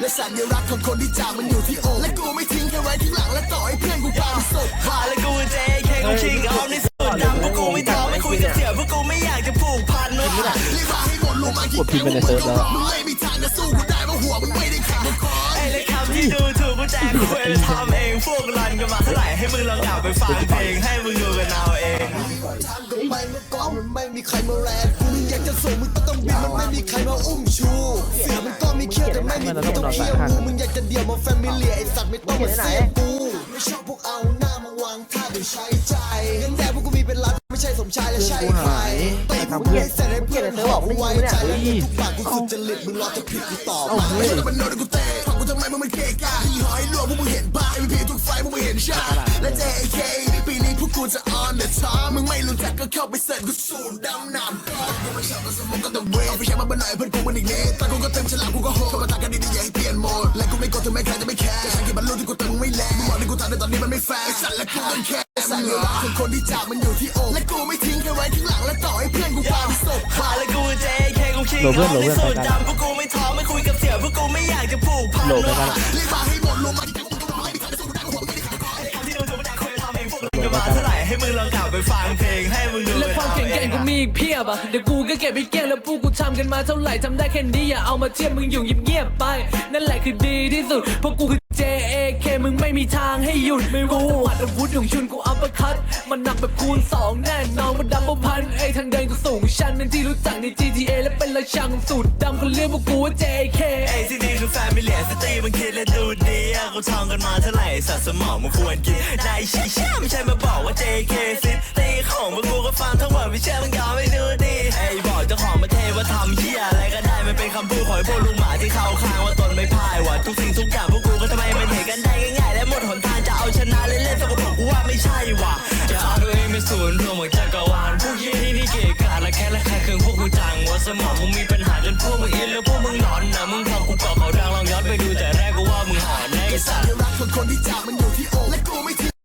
และสัญลักษณ์ของคนที่จากมันอยู่ที่อกและกูไม่ทิ้งแค่ไว้ที่หลังและต่อให้เพื่อนกูพาไปศพพาและกูเจแค่กูชิงเอาในสุดดำพวกกูไม่ท้อไม่คุยกับเสี่ยพวกกูไม่อยากจะผูกพันว่ะรีบมาให้หมดรู้มากี่ครั้งว่ามึงก็รอมึงไม่มีทางจะสู้กูได้เพราะหัวมึงไม่ได้แข็งพอไอ้เล็กคำที่ดูถูกกูแจกคุยแล้วทำเองพวกรันกันมาเท่าไหร่ให้มึงลองกลับไปฟังเพลงให้มึงดูกันเอาเองทำกับไปเมื่อก่อนมันไม่มีใครมาแรงกูอยากจะส่งมึงก็ เขี้ยวแต่ไม่มีกูต้องเขี้ยวงูมึงอยากจะเดี่ยวมาแฟมิเลียไอสัตว์ไม่ต้องมาเสียกูไม่ชอบพวกเอาหน้ามาวางท่าโดยใช้ใจเงินแดงพวกกูมีเป็นล้านไม่ใช่สมชายและใช่ใครตีกูไม่ได้เสร็จให้เพื่อนบอกไว้ใจและเงินทุกบาทกูสุดจริตมึงรอจะผิดกูตอบมาไม่ใช่มันโดนกูเตะฟังกูทำไมมึงไม่เกะกะที่หอยลวงพวกมึงเห็นบ้าไม่พีทุกไฟพวกมึงเห็นชาและ JK ปีนี้ มึงไม่รู้จักก็เข้าไปเสิร์ชกูสูดดำน้ำก่อนกูไม่ชอบก็สมองก็ต้องเวเอาไปแค่มาบันไหนเพื่อนกูมันอีกนิดแต่กูก็เต็มฉลามกูก็โหดเข้ามาตักกันดีๆอย่าให้เปลี่ยนโหมดและกูไม่กดถึงแม้ใครจะไม่แคร์แต่ฉันคิดบรรลุที่กูเติมมึงไม่แรงมึงบอกที่กูทำในตอนนี้มันไม่แฟร์ไอ้สัตว์และกูต้องแคร์สัญลักษณ์ของคนที่จากมันอยู่ที่อกและกูไม่ทิ้งแค่ไว้ที่หลังและต่อให้เพื่อนกูพาไปศพพาและกูเจแค่กูชิงเอาในสุดดำพวกกูไม่ท้อไม่คุยกับเสี่ยพวกกูไม่อยากจะผูกพันว่ะรีบมาให้หมดรู้มาที่กูต้องไม่มีท ไปฟังเพลงให้มึงดูและกันความเอาเก่งเอแกร่งงกูมีอีกเพียบอะเดี๋ยวกูก็เก็บไปเกลี้ยงแล้วพวกกูทำกันมาเท่าไหร่ทำได้แค่นี้อย่าเอามาเทียบมึงอยู่เงียบๆไป นั่นแหละคือดีที่สุดเพราะกูคือ JAK มึงไม่มีทางให้หยุดไม่รู้อัดอาวุธของชุนกูอัปเปอร์คัตมันหนักแบบคูณสองแน่นอนมันดับเบิลพันไอ้ทางเดินกูสูงชันนั่นที่รู้จักใน GTA และเป็นราชาของสูตรดำเขาเรียกพวกกูว่า JAK ไอ้ที่นี่คือแฟมิเลียสตรีมันคิดและดูดีอะกูท่องกันมาเท่าไหร่สัตว์สมองมันควรกินนายชี้ช่ไม่ใช่มาบอกว่า JK ซิ ฟังทั้งหมดไม่เชื่อมึงยอมไม่ดูดีไอ้บอกเจ้าของประเทศว่าทำเหี้ยอะไรก็ได้มันเป็นคำพูดของไอ้พวกลุงหมาที่เข้าข้างว่าตนไม่พ่ายว่ะทุกสิ่งทุกอย่างพวกกูก็ทำไมมันเห็นกันได้ง่ายๆและหมดหนทางจะเอาชนะเล่นๆสกปรกกูว่าไม่ใช่ว่ะจะเอาตัวเองเป็นศูนย์รวมของจักรวาลพวกยี่นี่นี่เกะกะและแค่และแค่เครื่องพวกกูจังว่าสมองมึงมีปัญหาจนพวกมึงอินแล้วพวกมึงหลอนนะมึงพอกูก่อเขาดังลองย้อนไปดูแต่แรกกูว่ามึงหอนแน่ไอ้สัสัตว์ญลักษณ์ของคนที่จากมันอยู่ที่อกและกูไม่ทิ้ง